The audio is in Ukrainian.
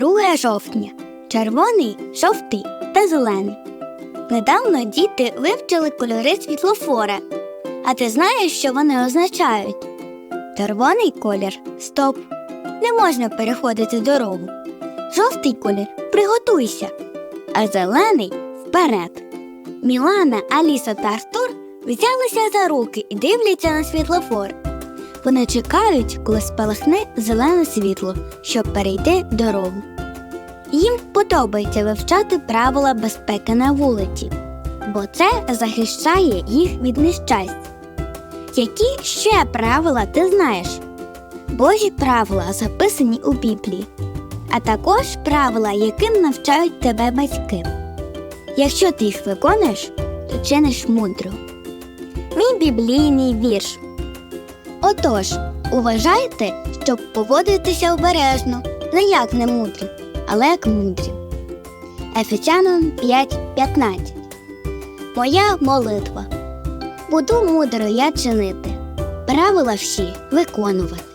2 жовтня. Червоний, жовтий та зелений. Недавно діти вивчили кольори світлофора. А ти знаєш, що вони означають? Червоний колір стоп. Не можна переходити дорогу. Жовтий колір приготуйся. А зелений вперед. Мілана, Аліса та Артур взялися за руки і дивляться на світлофор. Вони чекають, коли спалахне зелене світло, щоб перейти дорогу. Їм подобається вивчати правила безпеки на вулиці, бо це захищає їх від нещасть. Які ще правила ти знаєш? Божі правила записані у Біблії, а також правила, яким навчають тебе батьки. Якщо ти їх виконуєш, то чиниш мудро. Мій біблійний вірш. Отож, уважайте, щоб поводитися обережно, не як не мудрі, але як мудрі. Ефесянам 5.15 Моя молитва. Буду мудро я чинити, правила всі виконувати.